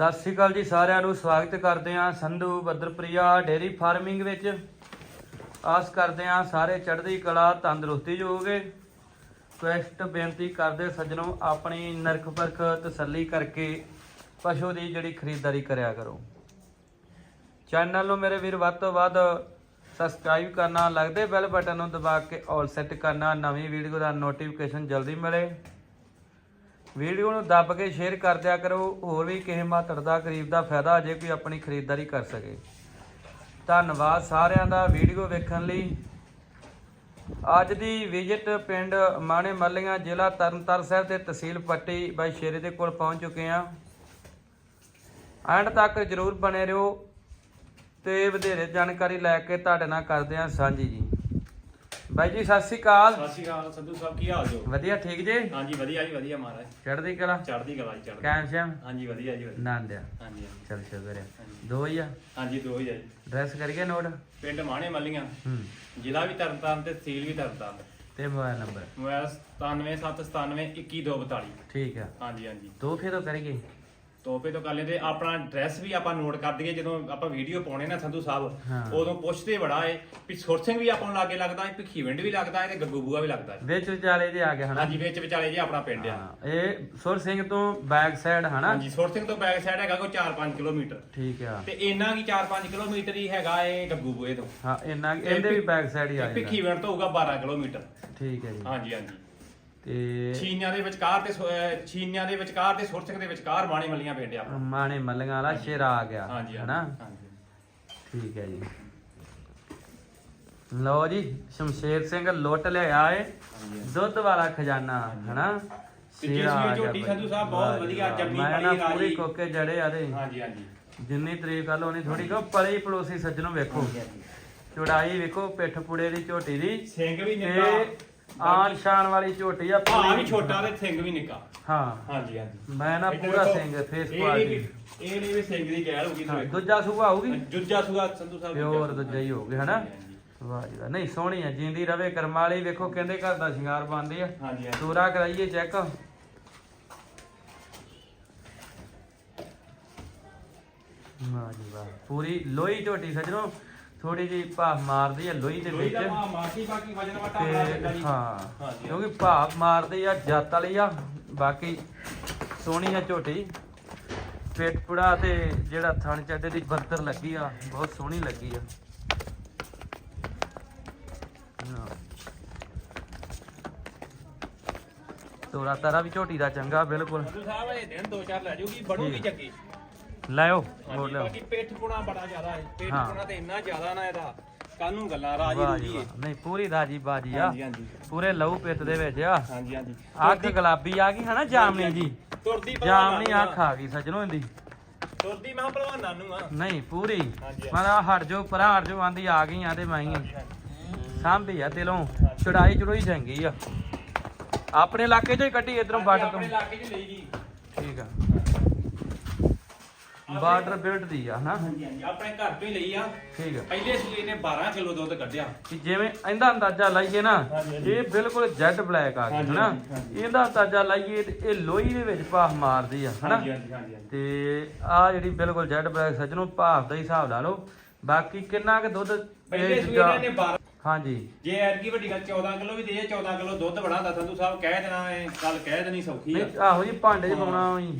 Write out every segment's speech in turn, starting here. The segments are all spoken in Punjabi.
ਸਤਿ ਸ਼੍ਰੀ ਅਕਾਲ ਜੀ ਸਾਰਿਆਂ ਨੂੰ, ਸਵਾਗਤ ਕਰਦੇ ਹਾਂ ਸੰਧੂ ਬੱਦਰਪ੍ਰਿਆ ਡੇਰੀ ਫਾਰਮਿੰਗ ਵਿੱਚ। ਆਸ ਕਰਦੇ ਹਾਂ ਸਾਰੇ ਚੜ੍ਹਦੀ ਕਲਾ ਤੰਦਰੁਸਤੀ ਹੋਵੋਗੇ ਕੁਐਸਟ ਬੇਨਤੀ ਕਰਦੇ ਸੱਜਣੋ, ਆਪਣੀ ਨਰਖ ਪਰਖ ਤਸੱਲੀ ਕਰਕੇ ਪਸ਼ੂ ਦੀ ਜਿਹੜੀ ਖਰੀਦਦਾਰੀ ਕਰਿਆ ਕਰੋ। ਚੈਨਲ ਨੂੰ ਮੇਰੇ ਵੀਰ ਵੱਧ ਤੋਂ ਵੱਧ ਸਬਸਕ੍ਰਾਈਬ ਕਰਨਾ, ਲੱਗਦੇ ਬੈਲ ਬਟਨ ਨੂੰ ਦਬਾ ਕੇ ਆਲ ਸੈੱਟ ਕਰਨਾ, ਨਵੀਂ ਵੀਡੀਓ ਦਾ ਨੋਟੀਫਿਕੇਸ਼ਨ ਜਲਦੀ ਮਿਲੇ। ਵੀਡੀਓ ਨੂੰ ਦੱਬ ਕੇ ਸ਼ੇਅਰ ਕਰ ਦਿਆ ਕਰੋ, ਹੋਰ ਵੀ ਕਿਸੇ ਮਾਤੜ ਦਾ, ਗਰੀਬ ਦਾ ਫਾਇਦਾ ਜੇ ਕੋਈ ਆਪਣੀ ਖਰੀਦਦਾਰੀ ਕਰ ਸਕੇ। ਧੰਨਵਾਦ ਸਾਰਿਆਂ ਦਾ ਵੀਡੀਓ ਵੇਖਣ ਲਈ। ਅੱਜ ਦੀ ਵਿਜ਼ਿਟ ਪਿੰਡ ਮਾਣੇ ਮੱਲੀਆਂ ਜ਼ਿਲ੍ਹਾ ਤਰਨਤਾਰਨ ਸਾਹਿਬ ਤੇ ਤਹਿਸੀਲ ਪੱਟੀ ਬਾਈ ਸ਼ੇਰੇ ਦੇ ਕੋਲ ਪਹੁੰਚ ਚੁੱਕੇ ਹਾਂ। ਐਂਡ ਤੱਕ ਜਰੂਰ ਬਣੇ ਰਹੋ ਤੇ ਵਧੇਰੇ ਜਾਣਕਾਰੀ ਲੈ ਕੇ ਤੁਹਾਡੇ ਨਾਲ ਕਰਦੇ ਹਾਂ ਸਾਂਝੀ ਜੀ। ਬਾਈ ਜੀ ਸਤਿ ਸ਼੍ਰੀ ਅਕਾਲ। ਸਤਿ ਸ਼੍ਰੀ ਅਕਾਲ ਸੰਧੂ ਸਾਹਿਬ ਕੀ ਹਾਲ ਜੋ ਵਧੀਆ ਠੀਕ ਜੇ? ਹਾਂਜੀ ਵਧੀਆ ਜੀ ਵਧੀਆ ਮਹਾਰਾਜ। ਚੜ੍ਹਦੀ ਕਲਾ? ਚੜ੍ਹਦੀ ਕਲਾ ਜੀ ਚੜ੍ਹਦੀ ਸ਼ਾਮ? ਹਾਂਜੀ ਵਧੀਆ ਜੀ ਵਧੀਆ। ਨੰਦਿਆ ਹਾਂਜੀ ਹਾਂਜੀ। ਚਲ ਸ਼ੁਕਰ ਹੈ। ਦੋ ਹੀ ਆ? ਹਾਂਜੀ ਦੋ ਹੀ ਆ ਜੀ। ਡਰੈਸ ਕਰੀਏ ਨੋਟ? ਪਿੰਡ ਮਾਣੇ ਮੱਲੀਆਂ। ਹੂੰ। ਜ਼ਿਲ੍ਹਾ ਵੀ ਤਰਨਤਾਰਨ ਤੇ ਤਹਿਸੀਲ ਵੀ ਤਰਨਤਾਰਨ। ਤੇ ਮੋਬਾਈਲ ਨੰਬਰ? ਮੋਬਾਈਲ 9779712242 ਠੀਕ ਆ। ਹਾਂਜੀ ਹਾਂਜੀ। ਦੋ ਫੇਰ ਕਰੀਏ। ਤੋਪੇ ਤੋਂ ਕਰ ਲੈਂਦੇ ਆਪਣਾ ਐਡਰੈਸ ਵੀ ਆਪਾਂ ਨੋਟ ਕਰ ਦਈਏ ਜਦੋਂ ਆਪਾਂ ਵੀਡੀਓ ਪਾਉਣੇ ਨਾ ਸੰਧੂ। ਸਾਹਿਬ ਉਦੋਂ ਪੁੱਛਦੇ ਬੜਾ ਏ ਵੀ ਸੁਰ ਸਿੰਘ ਵੀ ਆਪਾਂ ਨੂੰ ਲਾਗੇ ਲੱਗਦਾ ਏ ਭਿੱਖੀਵਿੰਡ ਵੀ ਲੱਗਦਾ ਏ ਤੇ ਗੱਗੂ ਬੂਆ ਵੀ ਲੱਗਦਾ ਏ। ਵਿੱਚ ਵਿਚਾਲੇ ਜੇ ਆ ਗਿਆ ਹਨਾ। ਹਾਂਜੀ ਵਿੱਚ ਵਿਚਾਲੇ ਜੇ ਆਪਣਾ ਪਿੰਡ ਆ। ਹਾਂ, ਇਹ ਸੁਰ ਸਿੰਘ ਤੋਂ ਬੈਕ ਸਾਈਡ ਹਨਾ। ਹਾਂਜੀ ਸੁਰ ਸਿੰਘ ਤੋਂ ਬੈਕ ਸਾਈਡ ਹੈਗਾ ਕੋਈ 4-5 ਕਿਲੋਮੀਟਰ। ਠੀਕ ਆ। ਤੇ ਇੰਨਾ ਕੀ 4-5 ਕਿਲੋਮੀਟਰ ਹੀ ਹੈਗਾ ਏ ਗੱਗੂ ਬੂਏ ਤੋਂ। ਹਾਂ ਇੰਨਾ ਇਹਦੇ ਵੀ ਬੈਕ ਸਾਈਡ ਹੀ ਆ ਜਾਂਦਾ। ਭਿੱਖੀਵਿੰਡ ਤੋਂ ਹੋਊਗਾ 12 ਕਿਲੋਮੀਟਰ। ਠੀਕ ਹੈ ਜੀ। ਹਾਂਜੀ ਹਾਂਜੀ। ਤੇ ਛੀਨਿਆਂ ਦੇ ਵਿਚਕਾਰ ਤੇ ਸੁ- ਅਹ ਛੀਨਿਆਂ ਦੇ ਵਿਚਕਾਰ ਤੇ ਸੁਰਸਕ ਦੇ ਵਿਚਕਾਰ ਮਾਣੇ ਮੱਲੀਆਂ ਪਿੰਡ ਆ। ਮਾਣੇ ਮੱਲੀਆਂ ਵਾਲਾ ਸ਼ੇਰਾ ਆ ਗਿਆ ਹਾਂਜੀ ਹਨਾ? ਹਾਂਜੀ। ਠੀਕ ਹੈ ਜੀ। ਲਓ ਜੀ ਸ਼ਮਸ਼ੇਰ ਸਿੰਘ ਲੁੱਟ ਲਿਆ ਏ ਹਾਂਜੀ। ਦੁੱਧ ਵਾਲਾ ਖਜ਼ਾਨਾ ਹਨਾ? ਤੇ ਸ਼ੇਰਾ ਆ ਗਿਆ ਝੋਟੀ ਬਾਈ। ਸੰਧੂ ਸਾਹਿਬ ਬਹੁਤ ਵਾਹ ਜੀ ਵਧੀਆ, ਵਾਹ। ਜੰਮੀ ਮੈਂ ਨਾ ਰਾਜੀ। ਪੂਰੀ ਕੋਕੇ ਜੜੇ ਆ ਦੇ। ਹਾਂਜੀ ਹਾਂਜੀ। ਜਿੰਨੀ ਤਰੀਕ ਗੱਲ ਹੋਣੀ ਥੋੜੀ ਕੋ ਪਲੇ ਪਲੋਸੀ ਸੱਜਣੋਂ ਵੇਖੋ। ਚੌੜਾਈ ਵੇਖੋ ਪਿੱਠ ਪੁੜੇ ਦੀ ਝੋਟੀ ਦੀ। ਸਿੰਘ ਵੀ ਤੇ ਨਿੱਕਾ ਆਨ ਸ਼ਾਨ ਵਾਲੀ ਝੋਟੀ ਆ ਪੂਰੀ। ਵੀ ਛੋਟਾ ਤੇ ਸਿੰਘ ਵੀ ਨਿੱਕਾ। ਹਾਂ। ਹਾਂਜੀ ਹਾਂਜੀ। ਮੈਂ ਨਾ ਪੂਰਾ ਸਿੰਘ ਫੇਸ ਕੁਆਲਿਟੀ ਇਹ ਨਹੀਂ ਵੀ ਸਿੰਘ ਦੀ ਗੈਲ ਹੋਗੀ ਹਾਂ, ਦੂਜਾ ਸੂਆ ਆਊਗੀ ਜੁੱਜਾ ਸੁਗਾ ਸੰਧੂ ਸਾਹਿਬ ਪਿਓਰ ਦੂਜਾ ਹੀ ਹੋਊਗੀ ਹਨਾ। ਵਾਹ ਜੀ ਨਹੀਂ ਸੋਹਣੀ ਆ ਜਿੰਦੀ ਰਵੇ ਕਰਮ ਵਾਲੀ ਵੇਖੋ ਕਹਿੰਦੇ ਘਰ ਦਾ ਸ਼ਿੰਗਾਰ ਬਣਦੇ ਆ। ਹਾਂਜੀ ਹਾਂਜੀ। ਸੂਰਾ ਕਰਾਈਏ ਚੈੱਕ ਵਾਹ ਜੀ ਵਾਹ। ਪੂਰੀ ਲੋਹੀ ਝੋਟੀ ਸੱਜਣੋ। ਥੋੜੀ ਜੀ ਭਾਫ ਮਾਰਦੀ ਆ ਲੋਹੀ ਦੇ ਲੋਈ ਵਿੱਚ ਦਾ ਭਾ ਮਾਰਦੀ ਬਾਕੀ ਵਜਨ ਵਟਾ ਬਣਾ ਦਿੰਦਾ ਤੇ ਜੀ ਹਾਂ ਹਾਂਜੀ। ਕਿਉਂਕਿ ਭਾਫ ਮਾਰਦੀ ਆ ਜੱਤ ਵਾਲੀ ਆ ਬਾਕੀ ਸੋਹਣੀ ਆ ਝੋਟੀ ਪੇਟ ਪੁੜਾ ਤੇ ਜਿਹੜਾ ਥਣ ਚੱਡੇ ਦੀ ਬਰਤਰ ਲੱਗੀ ਆ ਬਹੁਤ ਸੋਹਣੀ ਲੱਗੀ ਆ ਹਾਂ। ਤੋਰਾ ਤਾਰਾ ਵੀ ਝੋਟੀ ਦਾ ਚੰਗਾ ਬਿਲਕੁਲ ਸੰਧੂ ਸਾਹਿਬ ਇਹ ਦਿਨ ਦੋ ਚਾਰ ਲੈ ਜਾਊਗੀ ਬੜੂਗੀ ਠੀਕ। ਚੰਗੀ ਲਾਇਓ ਹੋਰ ਲਿਓ ਬਾਕੀ ਪਿੱਠ ਪੁਣਾ ਬੜਾ ਜ਼ਿਆਦਾ ਹੈ। ਪਿੱਠ ਹਾਂ। ਪੁਣਾ ਤੇ ਇੰਨਾ ਜ਼ਿਆਦਾ ਨਾ ਇਹਦਾ ਕਾਨੂੰ ਗੱਲਾਂ ਰਾਜੀ ਵਾਹ ਜੀ ਰੂਜੀ ਹੈ। ਵਾਹ ਨਹੀਂ ਪੂਰੀ ਰਾਜੀ ਬਾਜੀ ਆ। ਹਾਂਜੀ ਹਾਂਜੀ। ਪੂਰੇ ਲਹੂ ਪਿੱਤ ਦੇ ਵਿੱਚ ਆ। ਹਾਂਜੀ ਹਾਂਜੀ। ਅੱਖ ਗੁਲਾਬੀ ਆ ਗਈ ਹਨਾ ਜਾਮਨੀ ਜੀ ਤੁਰਦੀ ਜਾਮਨੀ ਅੱਖ ਆ। ਗਈ ਸੱਜਣੋ ਇਹਦੀ। ਤੁਰਦੀ ਮੈਂ ਪਹਿਲਵਾਨ ਨਾਨੂ ਆ। ਨਹੀਂ ਪੂਰੀ। ਹਾਂਜੀ। ਮਾਰਾ ਹਟ ਜੋ ਪਰਾਂ ਹਟ ਜੋ ਆਂਦੀ ਆ ਗਈ ਆ ਤੇ ਮੈਂ ਹੀ। ਸਾਂਭੀ ਆ ਦਿਲੋਂ। ਚੜਾਈ ਚੜੋਈ ਚੰਗੀ ਆ। ਆਪਣੇ ਇਲਾਕੇ ਚੋਂ ਹੀ ਕੱਢੀ ਇਧਰੋਂ ਬਾਰਡਰ ਤੋਂ। ਆਪਣੇ ਇਲਾਕੇ 'ਚ ਲਈ ਜੀ ਠੀਕ ਆ। ਬਾਰਡਰ ਬਿਲਡ ਦੀ ਆ ਹਨਾ? ਹਾਂਜੀ ਹਾਂਜੀ ਆਪਣੇ ਘਰ ਤੋਂ ਹੀ ਲਈ ਆ। ਠੀਕ ਆ। ਪਹਿਲੇ ਸੂਏ ਨੇ 12 ਕਿਲੋ ਦੁੱਧ ਕੱਢਿਆ। ਕਿ ਜਿਵੇਂ ਇਹਦਾ ਅੰਦਾਜ਼ਾ ਲਾਈਏ ਨਾ। ਇਹ ਬਿਲਕੁਲ ਜੈਡ ਬਲੈਕ ਆ ਗਈ ਹਨਾ। ਇਹਦਾ ਅੰਦਾਜ਼ਾ ਲਾਈਏ ਤੇ ਇਹ ਲੋਹੀ ਦੇ ਵਿੱਚ ਭਾਫ ਮਾਰਦੀ ਆ ਹਨਾ। ਤੇ ਆ ਜਿਹੜੀ ਬਿਲਕੁਲ ਜੈਡ ਬਲੈਕ ਸੱਜਣੋ ਭਾਫ ਦਾ ਹੀ ਹਿਸਾਬ ਲਾ ਲਓ। ਬਾਕੀ ਕਿੰਨਾ ਕੁ ਦੁੱਧ ਪਹਿਲੇ ਸੂਏ ਨੇ 12 ਹਾਂਜੀ। ਜੇ ਐਰਗੀ ਵੱਡੀ ਗੱਲ 14 ਕਿਲੋ ਵੀ ਦੇ 14 ਕਿਲੋ ਦੁੱਧ ਬੜਾ ਹੁੰਦਾ। ਸੰਧੂ ਸਾਹਿਬ ਕਹਿ ਦੇਣਾ ਇਹ ਗੱਲ ਕਹਿ ਦੇਣੀ ਸੌਖੀ ਆ। ਆਹੋ ਜੀ ਭਾਂਡੇ 'ਚ ਪਾਉਣਾ ਹੋਈ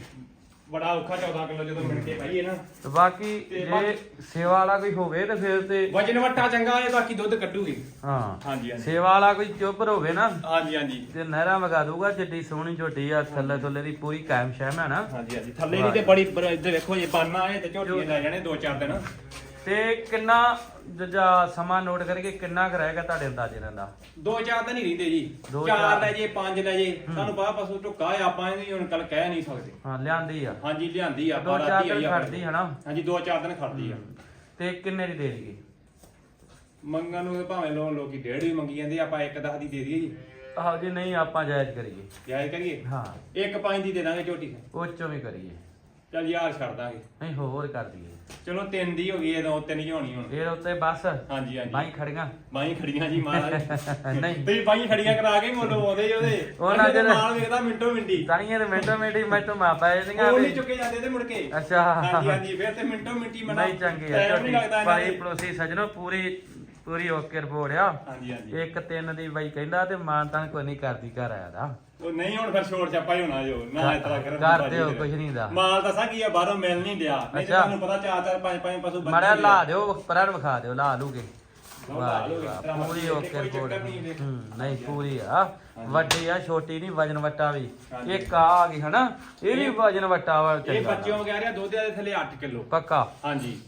ਬੜਾ ਔਖਾ 14 ਕਿਲੋ ਜਦੋਂ ਮਿਣ ਕੇ ਪਾਈਏ ਨਾ। ਤੇ ਬਾਕੀ ਤੇ ਜੇ ਬਾਕੀ- ਸੇਵਾ ਵਾਲਾ ਕੋਈ ਹੋਵੇ ਤੇ ਫਿਰ ਤੇ ਵਜਨ ਵਟਾ ਚੰਗਾ ਹੈ ਬਾਕੀ ਦੁੱਧ ਕੱਢੂਗੀ। ਹਾਂ। ਹਾਂਜੀ ਹਾਂਜੀ। ਸੇਵਾ ਵਾਲਾ ਕੋਈ ਚੁੱਪ ਹੋਵੇ ਨਾ। ਹਾਂਜੀ ਹਾਂਜੀ। ਤੇ ਨਹਿਰਾ ਵਗਾ ਦੂਗਾ ਜਿੱਡੀ ਸੋਹਣੀ ਝੋਟੀ ਆ ਥੱਲੇ ਥੱਲੇ ਦੀ ਪੂਰੀ ਕਾਇਮ ਸ਼ਹਿਮ ਹੈ ਨਾ। ਹਾਂਜੀ ਹਾਂਜੀ। ਥੱਲੇ ਦੀ ਤੇ ਬੜੀ ਬਰ- ਇੱਧਰ ਵੇਖੋ ਜੇ ਬਾਨਾ ਹੈ ਤੇ ਝੋਟੀ ਲੈ ਜਾਣੇ ਦੋ ਚਾਰ ਦਿਨ। ਤੇ ਕਿੰਨਾ ਜਜਾ ਸਮਾਂ ਨੋਟ ਕਰਕੇ ਕਿੰਨਾ ਕੁ ਰਹੇਗਾ ਤੁਹਾਡੇ ਅੰਦਾਜ਼ੇ ਨਾਲ ਦਾ? ਦੋ ਚਾਰ ਦਿਨ ਹੀ ਰਹਿੰਦੇ ਜੀ। ਦੋ ਚਾਰ ਚਾਰ। ਲੈ ਜੇ ਪੰਜ ਲੈ ਜੇ। ਤੁਹਾਨੂੰ ਪਤਾ ਪਸ਼ੂ ਢੁੱਕਾ ਹੈ ਆਪਾਂ ਇਹਦੀ ਹੁਣ ਕੱਲ ਕਹਿ ਨਹੀਂ ਸਕਦੇ। ਹਾਂ ਲਿਆਂਦੀ ਆ। ਹਾਂਜੀ ਲਿਆਂਦੀ ਆ ਦੋ ਚਾਰ ਰਾਤੀ ਆਈ ਦਿਨ ਆ ਖੜਦੀ ਹਨਾ ਹਾਂਜੀ ਦੋ ਚਾਰ ਦਿਨ ਖੜਦੀ ਆ। ਤੇ ਕਿੰਨੇ ਦੀ ਦੇ ਦਈਏ? ਮੰਗਣ ਨੂੰ ਤਾਂ ਭਾਵੇਂ ਲੋ ਲੋਕੀ ਡੇਢ ਵੀ ਮੰਗੀ ਜਾਂਦੇ ਆ, ਆਪਾਂ ਇੱਕ ਦਸ ਦੀ ਦੇ ਦਈਏ ਜੀ। ਆਹੋ ਜੀ ਨਹੀਂ ਆਪਾਂ ਜਾਇਜ਼ ਕਰੀਏ। ਜਾਇਜ਼ ਕਰੀਏ? ਹਾਂ। ਇੱਕ ਪੰਜ ਦੀ ਦੇ ਦਾਂਗੇ ਝੋਟੀ ਉਹ ਚੋਂ ਵੀ ਕਰੀਏ। ਚੱਲ ਯਾਰ ਛੱਡ ਦਾਂਗੇ। ਨਹੀਂ ਹੋਰ ਕਰ ਦਈਏ। ਚਲੋ ਤਿੰਨ ਦੀ ਹੋ ਗਈ ਇਹ ਦੋ ਤਿੰਨ ਹੀ ਹੋਣੀ ਹੁਣ। ਇਹ ਉੱਤੇ ਬਸ। ਹਾਂਜੀ ਹਾਂਜੀ। ਬਾਈ ਖੜੀਆਂ। ਬਾਈ ਖੜੀਆਂ ਜੀ ਮਹਾਰਾਜ। ਨਹੀਂ। ਤੁਸੀਂ ਬਾਈ ਖੜੀਆਂ ਕਰਾ ਕੇ ਮੁੱਲ ਆਉਂਦੇ ਜੀ ਉਹਦੇ। ਉਹਨਾਂ ਉਹਨਾਂ ਦੇ ਜਿਹੜੇ- ਮਾਲ ਵੇਖਦਾ ਮਿੰਟੋ ਮਿੰਟੀ। ਤਾਣੀਆਂ ਤੇ ਮਿੰਟੋ ਮਿੰਟੀ ਮੈਂ ਤੋਂ ਮਾਪਾ ਇਹਦੀਆਂ ਉਹ ਵੀ ਨਹੀਂ ਚੁੱਕੇ ਜਾਂਦੇ ਤੇ ਮੁੜ ਕੇ। ਅੱਛਾ। ਹਾਂਜੀ ਹਾਂਜੀ ਫਿਰ ਤੇ ਮਿੰਟੋ ਮਿੰਟੀ ਮਨਾ। ਨਹੀਂ ਚੰਗੀ ਆ ਟਾਈਮ ਨਹੀਂ ਲੱਗਦਾ ਇਹਨਾਂ ਭਾਈ ਦੇ। ਸਜਣੋ ਪੂਰੀ ਪੂਰੀ ਓਕੇ ਰਿਪੋਰਟ ਆ। ਹਾਂਜੀ ਹਾਂਜੀ। ਇੱਕ ਤਿੰਨ ਦੀ ਬਾਈ ਕਹਿੰਦਾ ਤੇ ਮਾਨ ਤਾਂ ਕੋਈ ਨਹੀਂ ਕਰਦੀ ਘਰ ਆਇਆ ਦਾ। ਉਹ ਨਹੀਂ ਹੁਣ ਫਿਰ ਛੋੜ ਛਾਪਾ ਹੀ ਹੋਣਾ ਜੋ। ਨਾ ਇਸ ਤਰ੍ਹਾਂ ਕਰਨ ਕਰ ਦਿਓ ਕੁਛ ਨਹੀਂ ਦਾ। ਮਾਲ ਤਾਂ ਸਾ ਕੀ ਆ ਬਾਹਰੋਂ ਮਿਲ ਨਹੀਂ ਦਿਆ। ਨਹੀਂ ਤੇ। ਤੁਹਾਨੂੰ ਪਤਾ ਚਾਰ ਚਾਰ ਪੰਜ ਪੰਜ ਪਸ਼ੂ ਬੱਚੇ ਮੜਿਆ। ਲਾ ਦਿਓ ਪਰਾਂ ਵਿਖਾ ਦਿਓ ਲਾ ਲੂਗੇ। ਪੂਰੀ ਓਕੇ ਰਿਪੋਰਟ ਨਹੀਂ ਪੂਰੀ ਆ। ਵੱਡੀ ਆ ਛੋਟੀ ਨਹੀਂ ਵਜਨ ਵਟਾ ਵੀ। ਇੱਕ ਆ ਆ ਗਈ ਹਨਾ? ਇਹ ਵੀ ਵਜਨ ਵਟਾ ਵਾ ਇਹ ਬੱਚਿਆਂ ਕਹਿ ਰਿਹਾ ਦੁੱਧ ਦੇ ਥੱਲੇ 8 ਕਿਲੋ। ਪੱਕਾ? ਹਾਂਜੀ।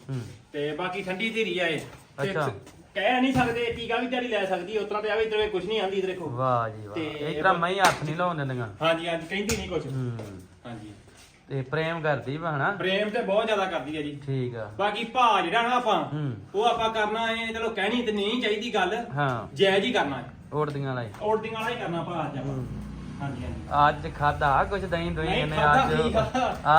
ਤੇ ਬਾਕੀ ਠੰਡੀ ਧੀਰੀ ਆ ਇਹ। ਅੱਛਾ। ਕਹਿ ਨਹੀਂ ਸਕਦੇ ਟੀਕਾ ਵੀ ਦਿਹਾੜੀ ਲੈ ਸਕਦੀ ਉਤਰਾ ਤੇ ਆਵੇ ਇਧਰ ਕੁਝ ਨਹੀਂ ਆਂਦੀ ਇਧਰ ਦੇਖੋ। ਵਾਹ ਜੀ ਵਾਹ। ਤੇ ਇਸ ਤਰ੍ਹਾਂ ਮੈਂ ਹੱਥ ਨਹੀਂ ਲਾਉਣ ਦਿੰਦੀਆਂ। ਹਾਂਜੀ ਹਾਂਜੀ ਕਹਿੰਦੀ ਨਹੀਂ ਕੁਝ ਹੂੰ। ਹਾਂਜੀ। ਤੇ ਪ੍ਰੇਮ ਕਰਦੀ ਵਾ ਹਨਾ? ਪ੍ਰੇਮ ਤੇ ਬਹੁਤ ਜ਼ਿਆਦਾ ਕਰਦੀ ਹੈ ਜੀ। ਠੀਕ ਆ। ਬਾਕੀ ਭਾ ਜਿਹੜਾ ਨਾ ਆਪਾਂ ਹੂੰ। ਉਹ ਆਪਾਂ ਕਰਨਾ ਹੈ ਚਲੋ ਕਹਿਣੀ ਤੇ ਨਹੀਂ ਚਾਹੀਦੀ ਗੱਲ। ਹਾਂ। ਜਾਇਜ਼ ਹੀ ਕਰਨਾ ਹੈ ਉੜਦੀਆਂ ਲਈ ਔਰਡਿੰਗ ਵਾਲਾ ਹੀ ਕਰਨਾ ਭਾ ਅੱਜ ਆਪਾਂ। ਹੂੰ। ਹਾਂਜੀ ਹਾਂਜੀ। ਅੱਜ ਖਾਦਾ ਕੁਛ ਦਹੀਂ ਦੋਈ ਨਹੀਂ ਇਹਨੇ ਖਾਦਾ ਅੱਜ।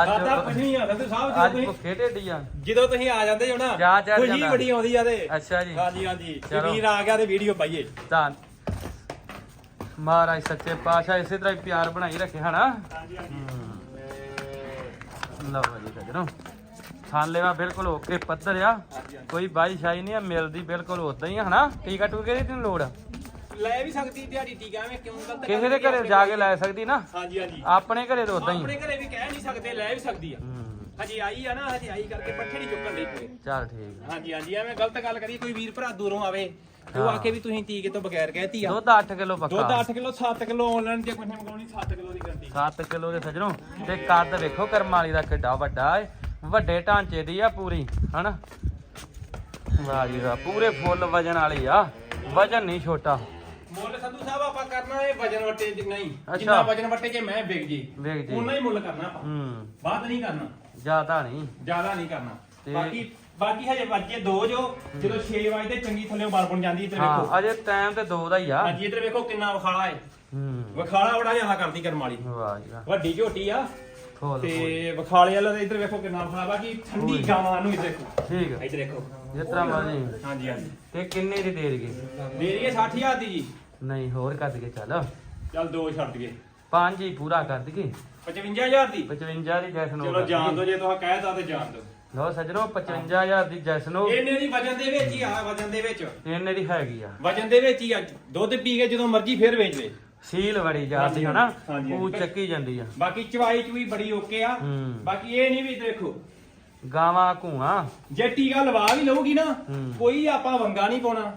ਖਾਦਾ ਕੁਝ ਅੱਜ ਨਹੀਂ ਆ ਸੰਧੂ ਸਾਹਿਬ ਅੱਜ ਜਦੋਂ ਭੁੱਖੇ ਢੇਡੀ ਆ। ਤੁਸੀਂ ਜਦੋਂ ਤੁਸੀਂ ਆ ਜਾਂਦੇ ਹੋ ਨਾ ਜਾ ਚੜ੍ਹ ਖੁਸ਼ੀ ਜਾਂਦਾ। ਬੜੀ ਆਉਂਦੀ ਆ ਤੇ। ਅੱਛਾ ਜੀ। ਹਾਂਜੀ ਹਾਂਜੀ। ਚਲੋ। ਵੀਰ ਆ ਗਿਆ ਤੇ ਵੀਡੀਓ ਪਾਈਏ। ਤਾਂ ਮਹਾਰਾਜ ਸੱਚੇ ਪਾਤਸ਼ਾਹ ਇਸੇ ਤਰ੍ਹਾਂ ਹੀ ਪਿਆਰ ਬਣਾਈ ਰੱਖੇ ਹਨਾ? ਹਾਂਜੀ ਲਓ ਜੀ ਸਜਣੋ ਥਾਲੇਵਾ ਬਿਲਕੁਲ ਓਕੇ ਪੱਧਰ ਆ। ਕੋਈ ਬਾਈ ਸ਼ਾਈ ਨਹੀਂ ਆ ਮਿਲਦੀ ਬਿਲਕੁਲ ਉਦਾਂ ਹੀ ਆ ਹਨਾ? ਟੀਕਾ ਟੂਕੇ ਦੀ ਤੈਨੂੰ ਲੋੜ ਆ? ਲੈ ਵੀ ਸਕਦੀ ਦਿਹਾੜੀ ਟੀਕਾ ਐਵੇਂ ਕਿਉਂ ਗਲਤ ਕਿਸੇ ਦੇ ਘਰੇ ਜਾ ਕੇ ਲੈ ਸਕਦੀ ਨਾ। ਹਾਂਜੀ ਹਾਂਜੀ। ਆਪਣੇ ਘਰੇ ਤਾਂ ਉਦਾਂ ਹੀ। ਆਪਣੇ ਘਰੇ ਵੀ ਕਹਿ ਨਹੀਂ ਸਕਦੇ ਲੈ ਵੀ ਸਕਦੀ ਆ। ਹੂੰ। ਹਜੇ ਆਈ ਆ ਨਾ ਹਜੇ ਆਈ ਕਰਕੇ ਪੱਠੇ ਨਹੀਂ ਚੁੱਕਣ ਦੇ ਪੂਰੇ। ਚੱਲ ਠੀਕ ਆ। ਹਾਂਜੀ ਹਾਂਜੀ ਐਵੇਂ ਗਲਤ ਗੱਲ ਕਰੀਏ ਕੋਈ ਵੀਰ ਭਰਾ ਦੂਰੋਂ ਆਵੇ ਤੇ ਉਹ ਹਾਂ। ਆਕੇ ਵੀ ਤੁਸੀਂ ਟੀਕੇ ਤੋਂ ਬਗੈਰ ਕਹਿਤੀ ਆ। ਦੁੱਧ 8 ਕਿਲੋ ਦੁੱਧ ਪੱਕਾ 8 ਕਿਲੋ 7 ਕਿਲੋ ਆਨਲਾਈਨ ਜੇ ਕੋਈ ਨੇ ਮੰਗਾਉਣੀ 7 ਕਿਲੋ ਦੀ ਗਰੰਟੀ 7 ਕਿਲੋ ਦੇ ਸਜਣੋ ਤੇ ਕੱਦ ਵੇਖੋ ਕਰਮ ਵਾਲੀ ਦਾ ਕਿੱਡਾ ਵੱਡਾ ਏ। ਵੱਡੇ ਢਾਂਚੇ ਦੀ ਆ ਪੂਰੀ ਹਨਾ? ਵਾਹ ਜੀ ਵਾਹ ਪੂਰੇ ਫੁੱਲ ਵਜਨ ਵਾਲੀ ਆ। ਵਜਨ ਨਹੀਂ ਛੋਟਾ। ਸੰਧੂ ਸਾਹਿਬ ਆਪਾਂ ਕਰਨਾ ਇਹ ਵਜਨ ਵਟੇ ਜਿੰਨਾ ਹੀ ਅੱਛਾ। ਜਿੰਨਾ ਵਜਨ ਵਟੇ ਜੇ ਮੈਂ ਵਿਕ ਜੀ ਵੇਖ ਜੀ। ਉਨਾ ਹੀ ਮੁੱਲ ਕਰਨਾ ਆਪਾਂ। ਹੂੰ। ਬਾਤ ਨਹੀਂ ਕਰਨਾ। ਜ਼ਿਆਦਾ ਨਹੀਂ। ਜ਼ਿਆਦਾ ਨਹੀਂ ਕਰਨਾ। ਤੇ- ਬਾਕੀ ਬਾਕੀ ਹਜੇ ਵੱਜੇ ਦੋ ਜੋ ਜਦੋਂ 6 ਵਜੇ ਤੇ ਚੰਗੀ ਥੱਲੇ ਬਲ ਬਣ ਜਾਂਦੀ ਇੱਧਰ ਵੇਖੋ। ਹਾਂ ਅਜੇ ਟਾਈਮ ਤੇ ਦੋ ਦਾ ਹੀ ਆ। ਹਾਂਜੀ ਇੱਧਰ ਵੇਖੋ ਕਿੰਨਾ ਵਖਾਲਾ ਹੈ ਹੂੰ। ਵਖਾਲਾ ਬੜਾ ਜ਼ਿਆਦਾ ਕਰਦੀ ਕਰਮ ਵਾਲੀ। ਵਾਹ ਜੀ ਵਾਹ। ਵੱਡੀ ਝੋਟੀ ਆ। ਫੁੱਲ ਤੇ ਫੁੱਲ। ਵਖਾਲੇ ਵਾਲਾ ਤੇ ਇੱਧਰ ਵੇਖੋ ਕਿੰਨਾ ਵਖਾਲਾ। ਬਾਕੀ ਠੰਡੀ ਓਏ। ਗਾਵਾਂ ਨੂੰ ਇੱਧਰ ਦੇਖੋ ਠੀਕ ਆ। ਇੱਧਰ ਦੇਖੋ ਜਿਸ ਤਰ੍ਹਾਂ ਮਰਜ਼ੀ। ਹਾਂਜੀ ਹਾਂਜੀ। ਤੇ ਕਿੰਨੇ ਦੀ ਦੇ ਦਈਏ? ਮੇਰੀ ਇਹ 60000 ਦੀ ਜੀ। ਨਹੀਂ ਹੋਰ ਕਰ ਦਈਏ ਚੱਲ। ਚੱਲ ਦੋ ਛੱਡ ਦਈਏ ਪੰਜ ਹੀ ਪੂਰਾ ਕਰ ਦਈਏ 55000 ਦੀ? 55 ਦੀ ਜੈਸਨੋ ਚਲੋ ਜਾਣ ਦੋ ਜੇ ਤੁਸੀਂ ਕਹਿਤਾ ਤੇ ਜਾਣ ਦੋ। ਲਓ ਸਜਣੋ 55000 ਦੀ ਜੈਸਨੋ ਇਹਨੇ ਦੀ ਵਜਨ ਦੇ ਵਿੱਚ ਹੀ ਆ ਵਜਨ ਦੇ ਵਿੱਚ। ਇਹਨੇ ਦੀ ਹੈਗੀ ਆ। ਵਜਨ ਦੇ ਵਿੱਚ ਹੀ ਆ ਦੁੱਧ ਪੀ ਕੇ ਜਦੋਂ ਮਰਜ਼ੀ ਫੇਰ ਵੇਚ ਲੈ ਸੀਲ ਬੜੀ ਜਾਂਦੀ ਹਨਾ ਉਹ। ਚੱਕੀ ਜਾਂਦੀ ਆ। ਬਾਕੀ ਚਵਾਈ ਚੂਈ ਬੜੀ ਓਕੇ ਆ। ਬਾਕੀ ਇਹ ਨਹੀਂ ਵੀ ਦੇਖੋ ਗਾਵਾਂ ਘੂਆਂ। ਜੇ ਟੀਕਾ ਲਵਾ ਵੀ ਲਊਗੀ ਨਾ। ਕੋਈ ਆਪਾਂ ਵੰਗਾ ਨਹੀਂ ਪਾਉਣਾ।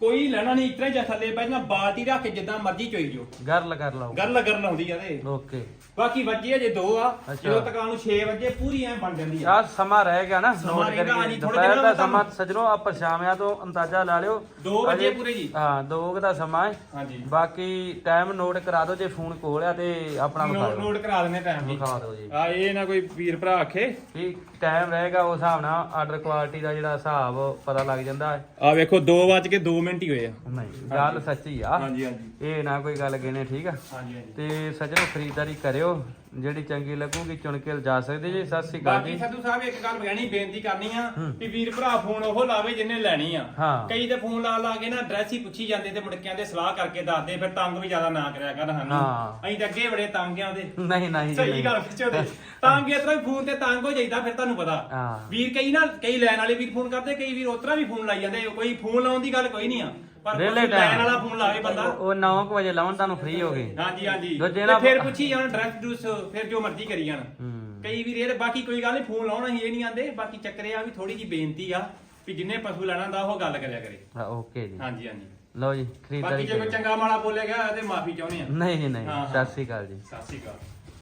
ਕੋਈ ਲੈਣਾ ਨਹੀਂ ਇਤਰੇ ਜਾਂ ਥੱਲੇ ਪਹਿਲਾਂ ਬਾਲਟੀ ਰੱਖ ਕੇ ਜਿੱਦਾਂ ਮਰਜ਼ੀ ਚੋਈ ਜੋ ਗਰਲ ਕਰ ਲਓ। ਗੱਲ ਕਰਨ ਆਉਂਦੀ ਆ ਤੇ। ਓਕੇ। ਬਾਕੀ ਵੱਜੇ ਅਜੇ ਦੋ ਆ ਅੱਛਾ। ਜਦੋਂ ਤੱਕ ਨੂੰ 6 ਵਜੇ ਪੂਰੀ ਐ ਬਣ ਜਾਂਦੀ ਆ। ਆ ਸਮਾਂ ਰਹਿ ਗਿਆ ਨਾ। ਸਮਾਂ ਰਹਿੰਦਾ, ਕਰੀਏ ਹਾਂਜੀ, ਥੋੜ੍ਹੇ ਦੁਪਹਿਰ ਦਿਨਾਂ ਦਾ ਸਮਾਂ ਸਜਣੋ ਆ ਪਰਛਾਵਿਆਂ ਤੋਂ ਅੰਦਾਜ਼ਾ ਲਾ ਲਿਓ। ਦੋ ਵਜੇ ਅਜੇ- ਪੂਰੇ ਜੀ। ਹਾਂ 2 ਦਾ ਸਮਾਂ ਹੈ। ਹਾਂਜੀ। ਬਾਕੀ ਟਾਈਮ ਨੋਟ ਕਰਾ ਦਿਓ ਜੇ ਫੋਨ ਕੋਲ ਆ ਤੇ ਆਪਣਾ ਵਿਖਾ ਨੋਟ ਦਿਓ। ਨੋਟ ਕਰਾ ਦਿੰਦੇ ਟਾਈਮ ਜੀ। ਵਿਖਾ ਦਿਓ ਜੀ। ਆ ਇਹ ਨਾ ਕੋਈ ਵੀਰ ਭਰਾ ਆਖੇ। ਕੀ ਟਾਈਮ ਰਹੇਗਾ ਉਸ ਹਿਸਾਬ ਨਾਲ ਆਰਡਰ ਕੁਆਲਿਟੀ ਦਾ ਜਿਹੜਾ ਹਿਸਾਬ ਪਤਾ ਲੱਗ ਜਾਂਦਾ ਹੈ। ਆ ਵੇਖੋ 2 ਵਜ ਕੇ 2 ਮਿੰਟ ਹੀ ਹੋਏ ਆ। ਨਹੀਂ ਗੱਲ ਸੱਚੀ ਆ। ਹਾਂਜੀ ਹਾਂਜੀ। ਇਹ ਨਾ ਕੋਈ ਗੱਲ ਗਿਣੇ ਠੀਕ ਆ? ਹਾਂਜੀ ਹਾਂਜੀ। ਤੇ ਸੱਜਣੋ ਖਰੀਦਦਾਰੀ ਕਰਿਓ। ਜਿਹੜੀ ਚੰਗੀ ਲੱਗੂਗੀ ਚੁਣ ਕੇ ਜਾ ਸਕਦੇ ਜੀ ਸਤਿ ਸ੍ਰੀ ਅਕਾਲ ਬਾਕੀ ਜੀ। ਸੰਧੂ ਸਾਹਿਬ ਇੱਕ ਗੱਲ ਕਹਿਣੀ ਬੇਨਤੀ ਕਰਨੀ ਆ ਹੂੰ। ਵੀ ਵੀਰ ਭਰਾ ਫੋਨ ਉਹ ਲਾਵੇ ਜਿੰਨੇ ਲੈਣੀ ਆ। ਹਾਂ। ਕਈ ਤੇ ਫੋਨ ਲਾ ਲਾ ਕੇ ਨਾ ਐਡਰੈਸ ਹੀ ਪੁੱਛੀ ਜਾਂਦੇ ਤੇ ਮੁੜਕਿਆਂ ਦੇ ਸਲਾਹ ਕਰਕੇ ਦੱਸਦੇ ਫਿਰ ਤੰਗ ਵੀ ਜ਼ਿਆਦਾ ਨਾ ਕਰਿਆ ਕਰ ਸਾਨੂੰ। ਹਾਂ। ਅਸੀਂ ਤਾਂ ਅੱਗੇ ਬੜੇ ਤੰਗ ਆ ਉਹਦੇ। ਨਹੀਂ ਨਹੀਂ ਜੀ, ਸਹੀ ਨਹੀਂ। ਗੱਲ ਪਿੱਛੇ ਉਹਦੇ ਤੰਗ ਇਸ ਤਰ੍ਹਾਂ ਫੋਨ ਤੇ ਤੰਗ ਹੋ ਜਾਈਦਾ ਫਿਰ ਤੁਹਾਨੂੰ ਪਤਾ। ਹਾਂ। ਵੀਰ ਕਈ ਨਾ ਕਈ ਲੈਣ ਵਾਲੇ ਵੀਰ ਫੋਨ ਕਰਦੇ ਕਈ ਵੀਰ ਉਤਰਾ ਵੀ ਫੋਨ ਲਾਈ ਜਾਂਦੇ ਕੋਈ ਫੋਨ ਲਾਉਣ ਦੀ ਗੱਲ ਕੋਈ ਨਹੀਂ ਆ। ਪਰ ਵਿਹਲੇ ਕੋਈ ਲੈਣ time। ਵਾਲਾ ਫੋਨ ਲਾਵੇ ਬੰਦਾ। ਉਹ 9 ਵਜੇ ਲਾਉਣ ਤੁਹਾਨੂੰ ਫ੍ਰੀ ਹੋ ਗਏ। ਹਾਂਜੀ ਹਾਂਜੀ। ਦੂਜੇ ਤੇ ਨਾਲ- ਫਿਰ ਪੁੱਛੀ ਜਾਣ ਡਰੈਸ ਡੂਸ ਫਿਰ ਜੋ ਮਰਜ਼ੀ ਕਰੀ ਜਾਣ। ਹੂੰ। ਕਈ ਵੀਰ ਇਹ ਬਾਕੀ ਕੋਈ ਗੱਲ ਨਹੀਂ ਫੋਨ ਲਾਉਣਾ ਅਸੀਂ ਇਹ ਨਹੀਂ ਆਂਦੇ। ਬਾਕੀ ਚੱਕਰ ਇਹ ਆ ਵੀ ਥੋੜੀ ਜੀ ਬੇਨਤੀ ਆ ਵੀ ਜਿੰਨੇ ਪਸ਼ੂ ਲੈਣਾ ਦਾ ਉਹ ਗੱਲ ਕਰਿਆ ਕਰੇ। ਹਾਂ, ਓਕੇ ਜੀ। ਹਾਂਜੀ ਹਾਂਜੀ। ਲਓ ਜੀ ਬਾਕੀ ਖਰੀਦਦਾਰੀ ਜੇ ਕੋਈ ਕਰਿਓ। ਚੰਗਾ ਮਾੜਾ ਬੋਲਿਆ ਗਿਆ ਤੇ ਮਾਫੀ ਚਾਹੁੰਦੇ ਆ। ਨਹੀਂ ਨਹੀਂ। ਹਾਂ, ਹਾਂ। ਸਤਿ ਸ੍ਰੀ ਅਕਾਲ ਜੀ। ਸਤਿ ਸ਼੍ਰੀ ਅਕਾਲ।